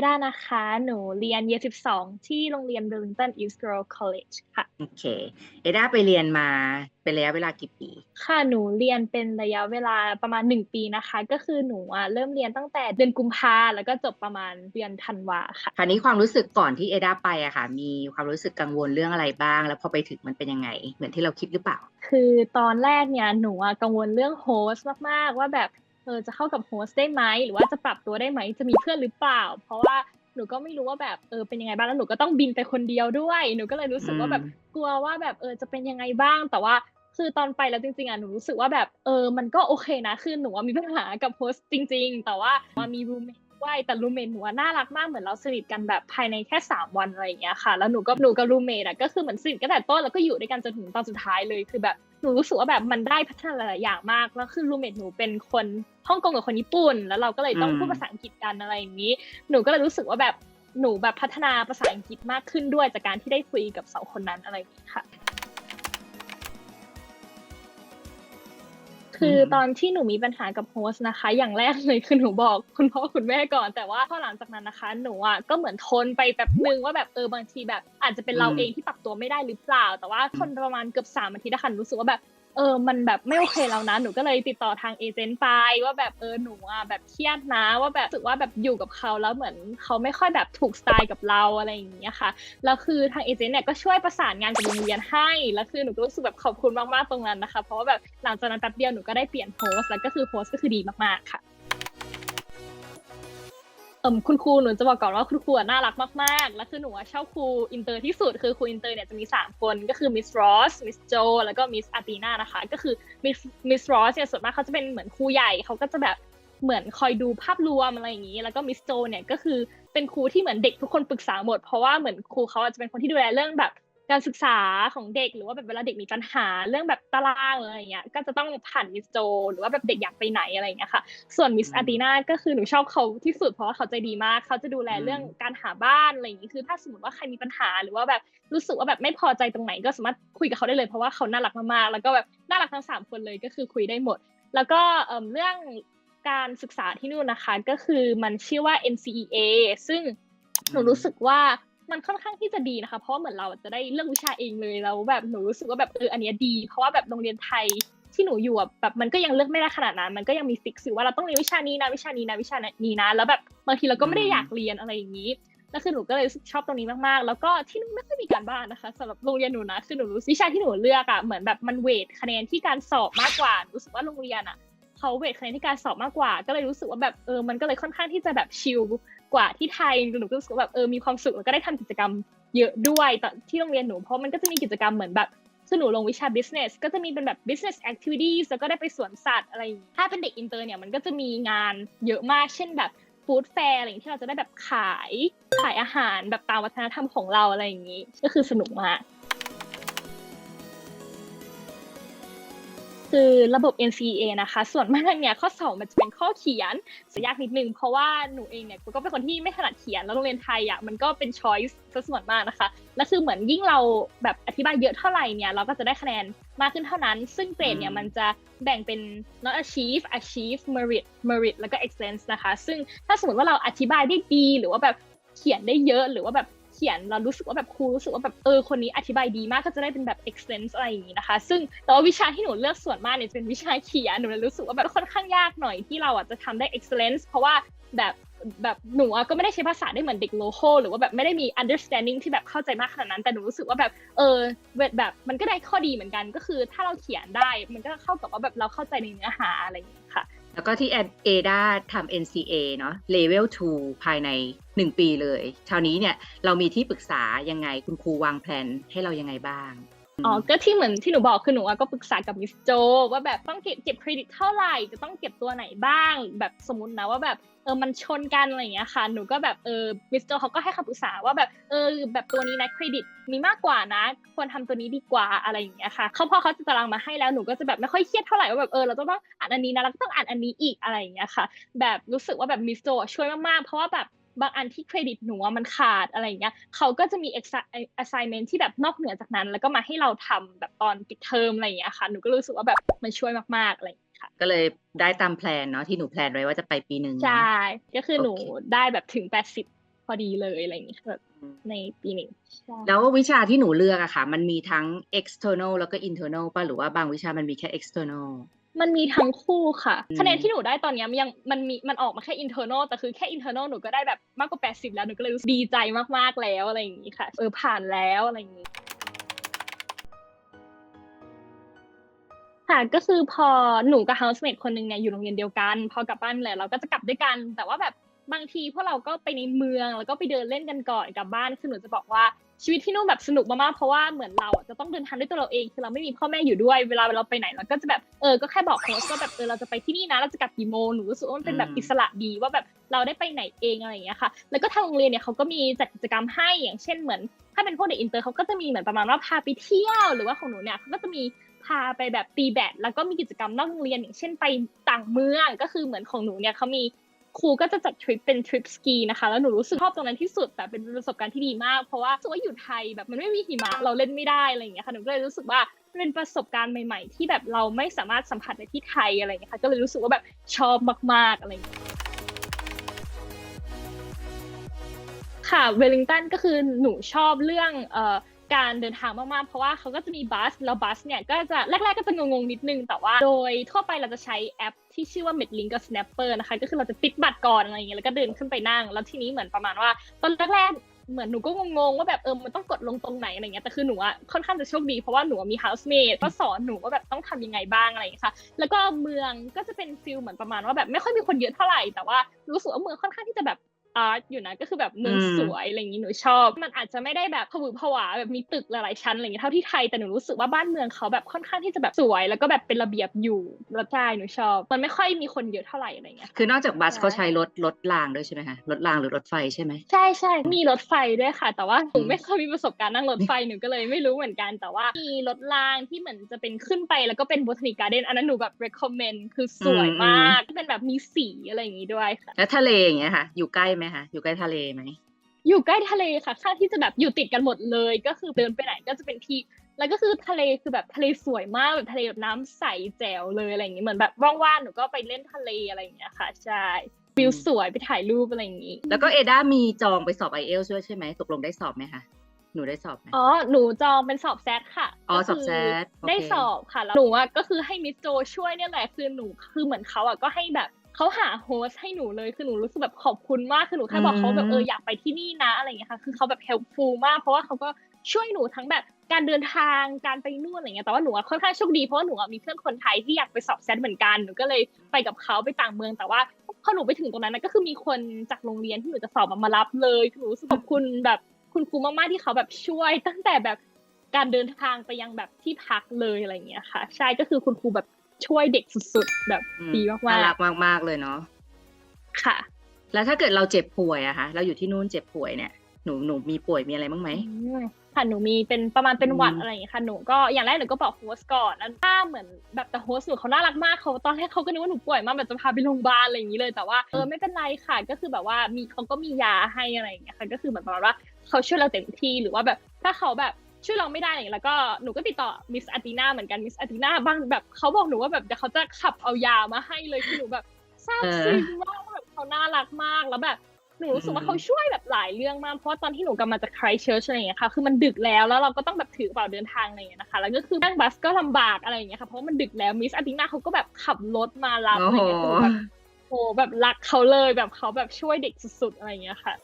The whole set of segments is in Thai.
อันนี้ชื่อเอดานะคะ หนูเรียนเย12ที่โรงเรียน Burlington East Girl College ค่ะ โอเค เอด้าไปเรียนมาเป็นระยะเวลากี่ปี ค่ะ หนูเรียนเป็นระยะเวลาประมาณ 1 ปีนะคะ ก็คือหนูอะเริ่มเรียนตั้งแต่เดือนกุมภาแล้วก็จบประมาณเดือนธันวาค่ะคราวนี้ความรู้สึกก่อนที่เอด้าไปอะค่ะ มีความรู้สึกกังวลเรื่องอะไรบ้าง แล้วพอไปถึงมันเป็นยังไง เหมือนที่เราคิดหรือเปล่า คือตอนแรกเนี่ยหนูอะกังวลเรื่องโฮสต์มากๆ ว่าแบบเออจะเข้ากับโฮสต์ได้ไหมหรือว่าจะปรับตัวได้ไหมจะมีเพื่อนหรือเปล่า เพราะว่าหนูก็ไม่รู้ว่าแบบเออเป็นยังไงบ้างแล้วหนูก็ต้องบินไปคนเดียวด้วยหนูก็เลยรู้สึกว่าแบบอืมกลัวว่าแบบเออจะเป็นยังไงบ้าง แต่ว่าคือตอนไปแล้วจริงๆอะหนูรู้สึกว่าแบบเออมันก็โอเคนะคือหนูอะมีปัญหากับโฮสต์จริง ๆ แต่ว่ามามีรูเมทด้วยแต่รูเมทหนูอะน่ารักมากเหมือนเราสนิทกันแบบภายในแค่สามวันอะไรอย่างเงี้ยค่ะ แล้วหนูก็หนูกับรูเมทอะก็คือเหมือนสนิทกันแต่ต้นแล้วก็อยู่ด้วยกันจนถึงตอนสุดท้ายเลยคือแบบ หนูรู้สึกว่าแบบมันได้พัฒนาหลายๆอย่างมากแล้วคือรูเมทหนูเป็นคนฮ่องกงกับคนญี่ปุ่น แล้วเราก็เลยต้องอืมพูดภาษาอังกฤษกันอะไรอย่างนี้ หนูก็เลยรู้สึกว่าแบบหนูแบบพัฒนาภาษาอังกฤษมากขึ้นด้วยจากการที่ได้คุยกับสองคนนั้นอะไรอย่างนี้ค่ะ คือตอนที่หนูมีปัญหากับโฮสต์นะคะ อย่างแรกเลยคือหนูบอกคุณพ่อคุณแม่ก่อน แต่ว่าพอหลังจากนั้นนะคะ หนูอะก็เหมือนทนไปแบบนึงว่าแบบเออบางทีแบบ อาจจะเป็นเราอืมเองที่ปรับตัวไม่ได้หรือเปล่า แต่ว่าทนประมาณเกือบสามอาทิตย์นะคะหนูรู้สึกว่าแบบ เออ มันแบบไม่โอเคแล้วนะ หนูก็เลยติดต่อทางเอเจนต์ไปว่าแบบเออ หนูอะแบบเครียดนะ ว่าแบบรู้สึกว่าแบบอยู่กับเขาแล้วเหมือนเขาไม่ค่อยแบบถูกสไตล์กับเราอะไรอย่างเงี้ยค่ะ แล้วคือทางเอเจนต์เนี่ยก็ช่วยประสานงานกับโรงเรียนให้ แล้วคือหนูก็รู้สึกแบบขอบคุณมากๆตรงนั้นนะคะ เพราะว่าแบบหลังจากนั้นแป๊บเดียวหนูก็ได้เปลี่ยนโฮสต์แล้วก็คือโฮสต์ก็คือดีมากๆค่ะ เอ่อคุณครูหนูจะบอกก่อนว่าคุณครูน่ารักมากๆ แล้วคือหนูชอบครูอินเตอร์ที่สุดคือครูอินเตอร์เนี่ยจะมี 3 คนก็คือมิสรอสมิสโจแล้วก็มิสอาตีนานะคะก็คือมิสมิสรอสเนี่ยส่วนมากเขาจะเป็นเหมือนครูใหญ่เขาก็จะแบบเหมือนคอยดูภาพรวมอะไรอย่างนี้ แล้วก็มิสโจเนี่ยก็คือเป็นครูที่เหมือนเด็กทุกคนปรึกษาหมด เพราะว่าเหมือนครูเขาอาจจะเป็นคนที่ดูแลเรื่องแบบ การศึกษาของเด็กหรือว่าแบบเวลาเด็กมีปัญหาเรื่องแบบตารางหรืออะไรอย่างเงี้ยก็จะต้องผ่านมิสโจหรือว่าแบบเด็กอยากไปไหนอะไรอย่างเงี้ยค่ะส่วนมิสอืมอาตีนาก็คือหนูชอบเขาที่สุดเพราะว่าเขาใจดีมาก เขาจะดูแลเรื่องการหาบ้านอะไรอย่างนี้คือถ้าสมมติว่าใครมีปัญหาหรือว่าแบบรู้สึกว่าแบบไม่พอใจตรงไหนก็สามารถคุยกับเขาได้เลยเพราะว่าเขาน่ารักมากๆแล้วก็แบบน่ารักทั้งสามคนเลยก็คือคุยได้หมด แล้วก็เอิ่มเรื่องการศึกษาที่นู่นนะคะก็คือมันชื่อว่า NCEA ซึ่งหนูรู้สึกว่า มันค่อนข้างที่จะดีนะคะ เพราะเหมือนเราจะได้เลือกวิชาเองเลยแล้วแบบหนูรู้สึกว่าแบบเอออันเนี้ยดี เพราะว่าแบบโรงเรียนไทยที่หนูอยู่อะแบบมันก็ยังเลือกไม่ได้ขนาดนั้น มันก็ยังมีฟิกซ์อยู่ว่าเราต้องเรียนวิชานี้นะวิชานี้นะวิชานี้นะ แล้วแบบบางทีเราก็ไม่ได้อยากเรียนอะไรอย่างนี้แล้วคือหนูก็เลยรู้สึกชอบตรงนี้มากๆ แล้วก็ที่นู่นไม่ค่อยมีการบ้านนะคะสำหรับโรงเรียนหนูนะคือหนูรู้วิชาที่หนูเลือกอะเหมือนแบบมันเวทคะแนนที่การสอบมากกว่ารู้สึกว่าโรงเรียนอะเขาเวทคะแนนที่การสอบมากกว่า ก็เลยรู้สึกว่าแบบเออมันก็เลยค่อนข้างที่จะแบบชิล กว่าที่ไทยหนูก็รู้สึกแบบเออมีความสุขแล้วก็ได้ทำกิจกรรมเยอะด้วยตอนที่โรงเรียนหนูเพราะมันก็จะมีกิจกรรมเหมือนแบบคือหนูลงวิชา business ก็จะมีเป็นแบบ business activities แล้วก็ได้ไปสวนสัตว์อะไร ถ้าเป็นเด็กอินเตอร์เนี่ยมันก็จะมีงานเยอะมาก เช่นแบบ food fair อะไรอย่างที่เราจะได้แบบขายขายอาหารแบบตามวัฒนธรรมของเราอะไรอย่างนี้ ก็คือสนุกมาก คือระบบ NCEA นะคะ ส่วนมากเนี่ยข้อสอบมันจะเป็นข้อเขียนจะยากนิดนึง เพราะว่าหนูเองเนี่ยก็เป็นคนที่ไม่ถนัดเขียนแล้วโรงเรียนไทยอะมันก็เป็น choice ซะส่วนมากนะคะแล้วคือเหมือนยิ่งเราแบบอธิบายเยอะเท่าไหร่เนี่ยเราก็จะได้คะแนนมากขึ้นเท่านั้น ซึ่งเกรดเนี่ยอืมมันจะแบ่งเป็น not achieve achieve merit merit แล้วก็ excellence นะคะ ซึ่งถ้าสมมติว่าเราอธิบายได้ดีหรือว่าแบบเขียนได้เยอะหรือว่าแบบเขียนเรารู้สึกว่าแบบครูรู้สึกว่าแบบเออคนนี้อธิบายดีมากก็จะได้เป็นแบบ excellence อะไรอย่างนี้นะคะ ซึ่งแต่ว่าวิชาที่หนูเลือกส่วนมากเนี่ยเป็นวิชาเขียนหนูเลยรู้สึกว่าแบบค่อนข้างยากหน่อยที่เราอะจะทำได้ excellence เพราะว่าแบบแบบหนูก็ไม่ได้ใช้ภาษาได้เหมือนเด็ก local หรือว่าแบบไม่ได้มี understanding ที่แบบเข้าใจมากขนาดนั้นแต่หนูรู้สึกว่าแบบเออแบบมันก็ได้ข้อดีเหมือนกันก็คือถ้าเราเขียนได้มันก็เข้ากับว่าแบบเราเข้าใจในเนื้อหาอะไรอย่างนี้ค่ะ แล้วก็ที่เอด้าทำ NCA เนาะ Level 2 ภายใน 1 ปีเลยคราวนี้เนี่ยเรามีที่ปรึกษายังไงคุณครูวางแผนให้เรายังไงบ้าง อ๋อ ก็ที่เหมือนที่หนูบอกคือหนูก็ปรึกษากับมิสโจว่าแบบต้องเก็บเก็บเครดิตเท่าไหร่จะต้องเก็บตัวไหนบ้าง แบบสมมตินะว่าแบบเออมันชนกันอะไรอย่างเงี้ยค่ะ หนูก็แบบเออมิสโจเขาก็ให้คำปรึกษาว่าแบบเออแบบตัวนี้นะเครดิตมีมากกว่านะ ควรทำตัวนี้ดีกว่าอะไรอย่างเงี้ยค่ะเขาพอเขาจะตารางมาให้แล้วหนูก็จะแบบไม่ค่อยเครียดเท่าไหร่ว่าแบบเออเราต้องอ่านอันนี้นะแล้วก็ต้องอ่านอันนี้อีกอะไรอย่างเงี้ยค่ะ แบบรู้สึกว่าแบบมิสโจช่วยมากๆเพราะว่าแบบ บางอันที่เครดิตหนูอะมันขาดอะไรอย่างเงี้ยเขาก็จะมี exi- assignment ที่แบบนอกเหนือจากนั้น แล้วก็มาให้เราทำแบบตอนปิดเทอมอะไรอย่างเงี้ยค่ะหนูก็รู้สึกว่าแบบมันช่วยมากๆอะไรอย่างเงี้ยค่ะก็เลยได้ตามแพลนเนาะที่หนูแพลนไว้ว่าจะไปปีหนึ่งเนอะใช่ก็คือหนูโอเคได้แบบถึง 80 พอดีเลยอะไรอย่างงี้ค่ะแบบอืมในปีหนึ่งใช่แล้ววิชาที่หนูเลือกอะค่ะ มันมีทั้ง external แล้วก็ internal ป่ะหรือว่าบางวิชามันมีแค่ external มันมีทั้งคู่ค่ะอืมคะแนนที่หนูได้ตอนเนี้ยมันยังมันมีมันออกมาแค่ internal แต่คือแค่ internal หนูก็ได้แบบมากกว่า 80 แล้วหนูก็เลยรู้สึกดีใจมากๆแล้วอะไรอย่างงี้ค่ะ เออผ่านแล้วอะไรอย่างงี้ค่ะก็คือพอหนูกับ housemate คนหนึ่งเนี่ยอยู่โรงเรียนเดียวกัน พอกลับบ้านเลยเราก็จะกลับด้วยกัน แต่ว่าแบบบางทีพวกเราก็ไปในเมืองแล้วก็ไปเดินเล่นกันก่อนกลับบ้านคือหนูจะบอกว่า ชีวิตที่นู่นแบบสนุกมากๆเพราะว่าเหมือนเราอะจะต้องเดินทางด้วยตัวเราเองคือเราไม่มีพ่อแม่อยู่ด้วยเวลาเราไปไหนเราก็จะแบบเออก็แค่บอกโค้ชว่าแบบเออเราจะไปที่นี่นะเราจะกลับกี่โมงหนูรู้สึกว่ามันเป็นแบบอืมอิสระดีว่าแบบเราได้ไปไหนเองอะไรอย่างเงี้ยค่ะ แล้วก็ทางโรงเรียนเนี่ยเขาก็มีจัดกิจกรรมให้อย่างเช่นเหมือน ถ้าเป็นพวกเด็กอินเตอร์เขาก็จะมีเหมือนประมาณว่าพาไปเที่ยว หรือว่าของหนูเนี่ยเขาก็จะมีพาไปแบบตีแบดแล้วก็มีกิจกรรมนอกโรงเรียนอย่างเช่นไปต่างเมืองก็คือเหมือนของหนูเนี่ยเขามี ครูก็จะจัดทริปเป็นทริปสกีนะคะ แล้วหนูรู้สึกชอบตรงนั้นที่สุดแบบเป็นประสบการณ์ที่ดีมาก เพราะว่ารู้สึกว่าอยู่ไทยแบบมันไม่มีหิมะเราเล่นไม่ได้อะไรอย่างเงี้ยค่ะหนูก็เลยรู้สึกว่าเป็นประสบการณ์ใหม่ ๆ ที่แบบเราไม่สามารถสัมผัสได้ที่ไทยอะไรอย่างเงี้ยค่ะก็เลยรู้สึกว่าแบบชอบมากๆอะไรอย่างเงี้ยค่ะเวลลิงตันก็คือหนูชอบเรื่องเอ่อ การเดินทางมากๆ เพราะว่าเขาก็จะมีบัส แล้วบัสเนี่ยก็จะแรกๆก็จะงงๆนิดนึง แต่ว่าโดยทั่วไปเราจะใช้แอปที่ชื่อว่า Medlink กับ Snapper นะคะ ก็คือเราจะติดบัตรก่อนอะไรอย่างเงี้ย แล้วก็เดินขึ้นไปนั่ง แล้วทีนี้เหมือนประมาณว่า ตอนแรกๆเหมือนหนูก็งงๆว่าแบบเออมันต้องกดลงตรงไหนอะไรเงี้ยแต่คือหนูอะค่อนข้างจะโชคดีเพราะว่าหนูมี housemate ก็สอนหนูว่าแบบต้องทำยังไงบ้างอะไรอย่างเงี้ยค่ะแล้วก็เมืองก็จะเป็นฟิลเหมือนประมาณว่าแบบไม่ค่อยมีคนเยอะเท่าไหร่แต่ว่ารู้สึกว่าเมืองค่อนข้างที่จะแบบ อาร์ตอยู่นะก็คือแบบเมืองอืมสวยอะไรอย่างนี้หนูชอบ มันอาจจะไม่ได้แบบผวือผวาแบบมีตึกหลายๆชั้นอะไรอย่างเงี้ยเท่าที่ไทยแต่หนูรู้สึกว่าบ้านเมืองเขาแบบค่อนข้างที่จะแบบสวย แล้วก็แบบเป็นระเบียบอยู่แล้วใช่หนูชอบ มันไม่ค่อยมีคนเยอะเท่าไหร่อะไรอย่างเงี้ยคือนอกจากบัสใช่เขาใช้รถรถรางด้วยใช่ไหมคะรถรางหรือรถไฟใช่ไหมใช่ใช่มีรถไฟด้วยค่ะ แต่ว่าหนูอืมไม่เคยมีประสบการณ์นั่งรถไฟหนูก็เลยไม่รู้เหมือนกันแต่ว่ามีรถรางที่เหมือนจะเป็นขึ้นไปแล้วก็เป็นบ o ท a นิกการ์เดนอันนั้นหนูแบบ recommend คือสวยมากเป็นแบบมีสีอะไรอย่างงี้ด้วยค่ะแล้วทะเลอย่างเงี้ยค่ะอยู่ใกล้ไหมคะ อยู่ใกล้ทะเลไหม อยู่ใกล้ทะเลค่ะค่อนข้างที่จะแบบอยู่ติดกันหมดเลย ก็คือเดินไปไหนก็จะเป็นที่ แล้วก็คือทะเลคือแบบทะเลสวยมากแบบทะเลแบบน้ำใสแจ๋วเลยอะไรอย่างงี้เหมือนแบบว่างๆหนูก็ไปเล่นทะเลอะไรอย่างเงี้ยค่ะใช่วิวสวยไปถ่ายรูปอะไรอย่างงี้ แล้วก็เอด้ามีจองไปสอบไอเอลด้วยใช่ไหมตกลงได้สอบไหมคะหนูได้สอบไหมอ๋อ หนูจองเป็นสอบแซดค่ะ อ๋อก็คืสอบแซดโอเคได้สอบค่ะ แล้วหนูอะก็คือให้มิสโจช่วยเนี่ยแหละ คือหนูคือเหมือนเขาอะก็ให้แบบ เขาหาโฮสต์ให้หนูเลยคือหนูรู้สึกแบบขอบคุณมากคือหนูแค่บอกเขาแบบเอออยากไปที่นี่นะอะไรอย่างเงี้ยค่ะ คือเขาแบบ helpful มากเพราะว่าเขาก็ช่วยหนูทั้งแบบการเดินทางการไปนู่นอะไรเงี้ยแต่ว่าหนูอะค่อนข้างโชคดีเพราะว่าหนูอะมีเพื่อนคนไทยที่อยากไปสอบแซดเหมือนกันหนูก็เลยไปกับเขาไปต่างเมืองแต่ว่าพอหนูไปถึงตรงนั้นนะก็คือมีคนจากโรงเรียนที่หนูจะสอบอะมารับเลยคือหนูรู้สึกขอบคุณแบบคุณครูมากๆที่เขาแบบช่วย ตั้งแต่แบบการเดินทางไปยังแบบที่พักเลยอะไรอย่างเงี้ยค่ะ ใช่ก็คือคุณครูแบบ ช่วยเด็กสุดๆ แบบอืมดีน่ามากรักมากๆเลยเนาะๆค่ะ แล้วถ้าเกิดเราเจ็บป่วยอะคะเราอยู่ที่นู่นเจ็บป่วยเนี่ยหนูหนูมีป่วยมีอะไรบ้างไหมอืมค่ะหนูมีเป็นประมาณเป็นหวัดอืมอะไรอย่างเงี้ยค่ะหนูก็อย่างแรกหนูก็บอกโฮสต์ก่อนแล้วถ้าเหมือนแบบแต่โฮสต์หนูเขาน่ารักมากเขาตอนแรกเขาก็นึกว่าหนูป่วยมากแบบจะพาไปโรงพยาบาลอะไรอย่างนี้เลยแต่ว่าเออไม่เป็นไรค่ะก็คือแบบว่ามีเขาก็มียาให้อะไรอย่างเงี้ยค่ะก็คือเหมือนประมาณว่าเขาช่วยเราเต็มที่หรือว่าแบบถ้าเขาแบบ ช่วยเราไม่ได้อะไรอย่างเงี้ยแล้วก็หนูก็ติดต่อมิสอาตินาเหมือนกันมิสอาตินาบางแบบเขาบอกหนูว่าแบบเดี๋ยวเขาจะขับเอายามาให้เลยคือหนูแบบซาบซึ้งมากแบบเขาน่ารักมากแล้วแบบหนูรู้สึกว่าเขาช่วยแบบหลายเรื่องมากเพราะว่าตอนที่หนูกลับมาจากไครเชิร์ชอะไรอย่างเงี้ยค่ะคือมันดึกแล้วแล้วเราก็ต้องแบบถือกระเป๋าเดินทางอะไรอย่างเงี้ยนะคะ แล้วก็คือนั่งบัสก็ลำบากอะไรอย่างเงี้ยค่ะเพราะมันดึกแล้วมิสอาตินาเขาก็แบบขับรถมารับอะไรโหเงี้ยคือแบบโอ้แบบรักเขาเลยแบบเขาแบบช่วยเด็กสุดๆอะไรอย่างเงี้ยค่ะ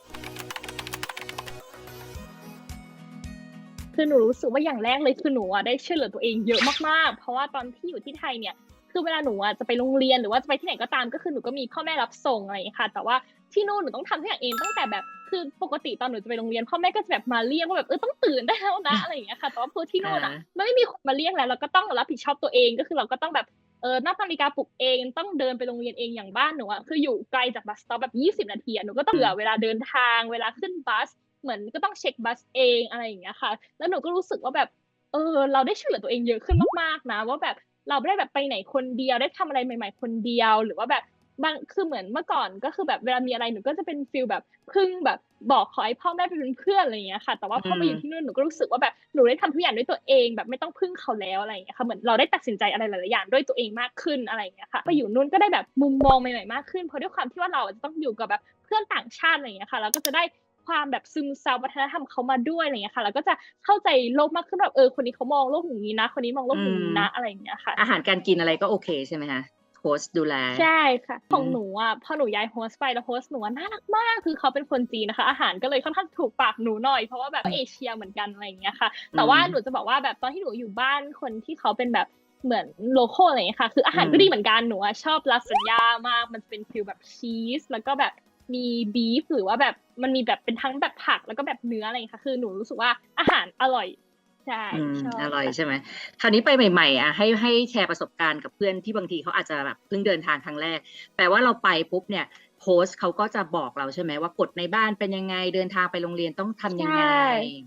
คือหนูรู้สึกว่าอย่างแรกเลยคือหนูอะได้ช่วยเหลือตัวเองเยอะมากๆ เพราะว่าตอนที่อยู่ที่ไทยเนี่ย คือเวลาหนูอะจะไปโรงเรียนหรือว่าจะไปที่ไหนก็ตามก็คือหนูก็มีพ่อแม่รับส่งอะไรอย่างเงี้ยค่ะ แต่ว่าที่นู่นหนูต้องทำทุกอย่างเองตั้งแต่แบบคือปกติตอนหนูจะไปโรงเรียนพ่อแม่ก็จะแบบมาเรียกว่าแบบเออต้องตื่นได้แล้วนะอะไรอย่างเงี้ยค่ะแต่ว่าพอที่นู่นอะอ่ามันไม่มีคนมาเรียกแล้วเราก็ต้องรับผิดชอบตัวเองก็คือเราก็ต้องแบบเออนับนาฬิกาปลุกเองต้องเดินไปโรงเรียนเองอย่างบ้านหนูอะคืออยู่ไกลจากบัสสต็อปแบบ 20 นาทีอะหนูก็ต้องเผื่อเวลาเดินทางเวลาขึ้นบัส เหมือนก็ต้องเช็คบัสเองอะไรอย่างเงี้ยค่ะ แล้วหนูก็รู้สึกว่าแบบ เออ เราได้ช่วยเหลือตัวเองเยอะขึ้นมากๆนะ ว่าแบบเราไม่ได้แบบไปไหนคนเดียวได้ทำอะไรใหม่ ๆ คนเดียว หรือว่าแบบบางคือเหมือนเมื่อก่อนก็คือแบบเวลามีอะไรหนูก็จะเป็นฟิลแบบพึ่งแบบบอกขอให้พ่อแม่ไปเป็นเพื่อนอะไรอย่างเงี้ยค่ะ แต่ว่าพอมาอยู่ที่นู่นหนูก็รู้สึกว่าแบบหนูได้ทำทุกอย่างด้วยตัวเองแบบไม่ต้องพึ่งเขาแล้วอะไรอย่างเงี้ยค่ะเหมือนเราได้ตัดสินใจอะไรหลายๆอย่างด้วยตัวเองมากขึ้นอะไรอย่างเงี้ยค่ะไปอยู่นู่นก็ได้แบบมุมมองใหม่ๆมากขึ้นเพราะด้วยความที่ว่าเราจะต้องอยู่กับแบบเพื่อนต่างชาติอะไรอย่างเงี้ยค่ะเราก็จะได้ ความแบบซึมซับวัฒนธรรมเขามาด้วยอะไรอย่างเงี้ยค่ะ แล้วก็จะเข้าใจโลกมากขึ้นแบบเออคนนี้เขามองโลกอย่างนี้นะ คนนี้มองโลกอย่างนี้นะอะไรอย่างเงี้ยค่ะ อาหารการกินอะไรก็โอเคใช่ไหมคะโค้ชดูแล ใช่ค่ะ ของอืมหนูอะพอหนูย้ายโฮสต์ไปแล้วโฮสต์หนูอะน่ารักมากคือเขาเป็นคนจีนนะคะ อาหารก็เลยค่อนข้างถูกปากหนูหน่อยเพราะว่าแบบเอเชียเหมือนกันอะไรอย่างเงี้ยค่ะ แต่ว่าหนูจะบอกว่าแบบตอนที่หนูอยู่บ้านคนที่เขาเป็นแบบเหมือนโลโก้อะไรอย่างเงี้ยค่ะ คืออาหารก็ดีเหมือนกันหนูอะชอบลาซานญ่ามาก มันจะเป็นฟิลแบบชีส แล้วก็แบบ มีบีฟหรือว่าแบบมันมีแบบเป็นทั้งแบบผักแล้วก็แบบเนื้ออะไรอย่างเงี้ยค่ะ คือหนูรู้สึกว่าอาหารอร่อยใช่อืมชอบอร่อยค่ะใช่ไหมคราวนี้ไปใหม่ๆอะให้ให้แชร์ประสบการณ์กับเพื่อนที่บางทีเขาอาจจะแบบเพิ่งเดินทางครั้งแรก แปลว่าเราไปปุ๊บเนี่ยโค้ชเขาก็จะบอกเราใช่ไหมว่ากฎในบ้านเป็นยังไงเดินทางไปโรงเรียนต้องทำยังไงใช่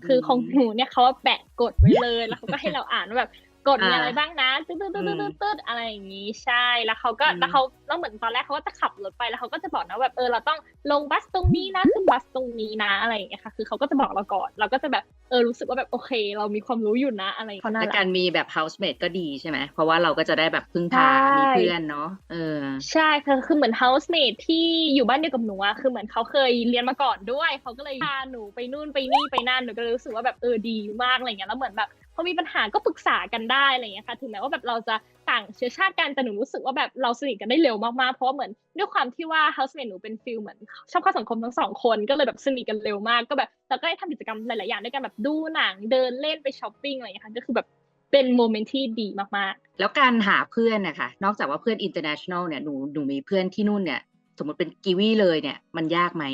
คือของหนูเนี่ยเขาแปะกฎไว้เลยแล้วเขาก็ให้เราอ่านว่าแบบ กฎมีอ่าอะไรบ้างนะตึ๊ดตึ๊ดตึ๊ดตึ๊ดตึ๊ดตึ๊ดอะไรอย่างงี้ใช่แล้วเขาก็อืมแล้วเขาแล้วเหมือนตอนแรกเขาก็จะขับรถไปแล้วเขาก็จะบอกนะว่าแบบเออเราต้องลงบัสตรงนี้นะขึ้นบัสตรงนี้นะอะไรอย่างเงี้ยค่ะ คือเขาก็จะบอกเราก่อน เราก็จะแบบเออรู้สึกว่าแบบโอเค เรามีความรู้อยู่นะอะไรอย่างเงี้ยเขาน่าและรัการกมีแบบ housemate ก็ดีใช่ไหมเพราะว่าเราก็จะได้แบบพึ่งพาใช่มีเพื่อนเนาะเออใช่ค่ะคือเหมือน housemate ที่อยู่บ้านเดียวกับหนูอะคือเหมือนเขาเคยเรียนมาก่อนด้วยเขาก็เลยพาหนูไปนู่นไปนี่ไปนั่นหนูก็เลยรู้สึกว่าแบบเออดีมากอะไรเงี้ยแล้วเหมือนแบบ พอมีปัญหาก็ปรึกษากันได้อะไรเงี้ยค่ะ ถึงแม้ว่าแบบเราจะต่างเชื้อชาติกันแต่หนูรู้สึกว่าแบบเราสนิทกันได้เร็วมากๆ เพราะว่าเหมือนด้วยความที่ว่า housemate หนูเป็นฟิลเหมือนชอบเข้าสังคมทั้งสองคนก็เลยแบบสนิทกันเร็วมากก็แบบเราก็ได้ทำกิจกรรมหลายๆอย่างด้วยกันแบบดูหนังเดินเล่นไปช้อปปิ้งอะไรเงี้ยค่ะก็คือแบบเป็นโมเมนต์ที่ดีมากๆ แล้วการหาเพื่อนนะคะ นอกจากว่าเพื่อน international เนี่ย หนู หนูมีเพื่อนที่นู่นเนี่ย มมติเป็นกีวีเลยเนี่ยมันยากไหม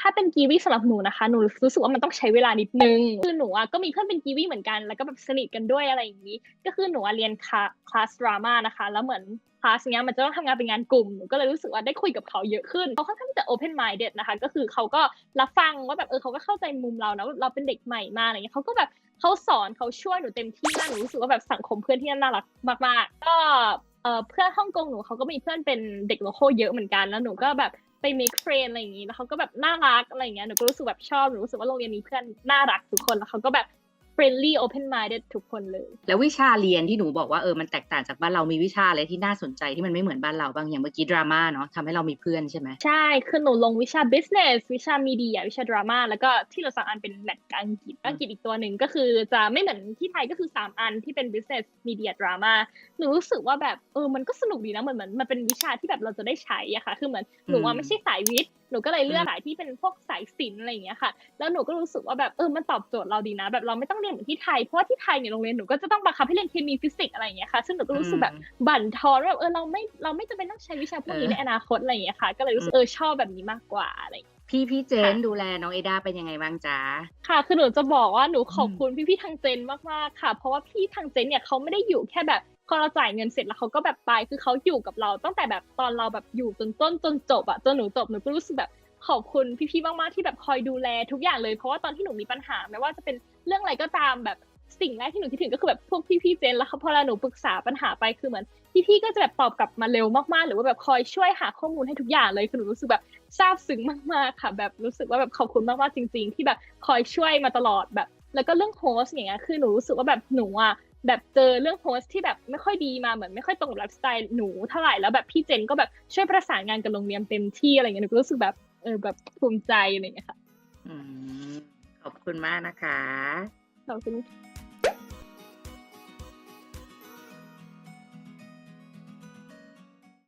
ถ้าเป็นกีวีสำหรับหนูนะคะหนูรู้สึกว่ามันต้องใช้เวลานิดนึงคือหนูอะก็มีเพื่อนเป็นกีวีเหมือนกันแล้วก็แบบสนิทกันด้วยอะไรอย่างนี้ ก็คือหนูเรียนคลาคลาสดราม่านะคะ แล้วเหมือนคลาสเนี้ยมันจะต้องทำงานเป็นงานกลุ่มหนูก็เลยรู้สึกว่าได้คุยกับเขาเยอะขึ้นเขาค่อนข้างจะ open minded นะคะ ก็คือเขาก็รับฟังว่าแบบเออเขาก็เข้าใจมุมเรานะเราเป็นเด็กใหม่มาอะไรเงี้ยเขาก็แบบเขาสอนเขาช่วยหนูเต็มที่มากหนูรู้สึกว่าแบบสังคมเพื่อนที่นั่นน่ารักมากๆก็ เอ่อเพื่อนฮ่องกงหนูเขาก็มีเพื่อนเป็นเด็กโลโก้เยอะเหมือนกันแล้วหนูก็แบบไป make friend อะไรอย่างนี้แล้วเขาก็แบบน่ารักอะไรอย่างเงี้ยหนูก็รู้สึกแบบชอบหนูรู้สึกว่าโรงเรียนนี้เพื่อนน่ารักทุกคนแล้วเขาก็แบบ friendly open minded ทุกคนเลย แล้ววิชาเรียนที่หนูบอกว่าเออมันแตกต่างจากบ้านเรามีวิชาอะไรที่น่าสนใจที่มันไม่เหมือนบ้านเราบ้างอย่างเมื่อกี้ดราม่าเนาะทำให้เรามีเพื่อนใช่ไหมใช่คือหนูลงวิชา business วิชา media วิชา drama แล้วก็ที่เราสองอันเป็นแมทกับอังกฤษอังกฤษอีกตัวหนึ่งก็คือจะไม่เหมือนที่ไทยก็คือ 3 อันที่เป็น business media drama หนูรู้สึกว่าแบบเออมันก็สนุกดีนะเหมือนเหมือนมันเป็นวิชาที่แบบเราจะได้ใช้อะค่ะคือเหมือนหนูอือะมไม่ใช่สายวิทย์ หนูก็เลยเลือกอืมสายที่เป็นพวกสายศิลป์อะไรอย่างเงี้ยค่ะ แล้วหนูก็รู้สึกว่าแบบเออมันตอบโจทย์เราดีนะ แบบเราไม่ต้องเรียนเหมือนที่ไทยเพราะว่าที่ไทยเนี่ยโรงเรียนหนูก็จะต้องบังคับให้เรียนเคมีฟิสิกส์อะไรอย่างเงี้ยค่ะซึ่งหนูก็รู้สึกแบบบั่นทอนว่าแบบเออเราไม่เราไม่จำเป็นต้องใช้วิชาพวกนี้เออในอนาคตอะไรอย่างเงี้ยค่ะ ก็เลยรู้สึกเออชอบแบบนี้มากกว่าอะไรอย่างเงี้ยพี่พี่เจนค่ะดูแลน้องเอดาเป็นยังไงบ้างจ๊ะค่ะคือหนูจะบอกว่าหนูขอบคุณพี่ๆทางเจนมากๆค่ะ เพราะว่าพี่ทางเจนเนี่ยเขาไม่ได้อยู่แค่แบบ พอเราจ่ายเงินเสร็จแล้วเขาก็แบบไปคือเขาอยู่กับเราตั้งแต่แบบตอนเราแบบอยู่จนต้นจนจบอะจนหนูจบหนูก็รู้สึกแบบขอบคุณพี่ๆมากๆที่แบบคอยดูแลทุกอย่างเลยเพราะว่าตอนที่หนูมีปัญหาไม่ว่าจะเป็นเรื่องอะไรก็ตามแบบสิ่งแรกที่หนูคิดถึงก็คือแบบพวกพี่ๆเจนแล้วพอเราหนูปรึกษาปัญหาไปคือเหมือนพี่ๆก็จะแบบตอบกลับมาเร็วมากๆ หรือว่าแบบคอยช่วยหาข้อมูลให้ทุกอย่างเลยคือหนูรู้สึกแบบซาบซึ้งมากๆค่ะ แบบรู้สึกว่าแบบขอบคุณมากๆจริง ๆ ที่แบบคอยช่วยมาตลอดแบบ แล้วก็เรื่องโฮสอย่างเงี้ยคือหนูรู้สึกว่าแบบหนูอะ แบบเจอเรื่องโฮสต์ที่แบบไม่ค่อยดีมาเหมือนไม่ค่อยตรงกับไลฟ์สไตล์หนูเท่าไหร่แล้วแบบพี่เจนก็แบบช่วยประสานงานกับโรงเรียนเต็มที่อะไรเงี้ยหนูก็รู้สึกแบบเออแบบภูมิใจอะไรเงี้ยค่ะอืมขอบคุณมากนะคะขอบคุณ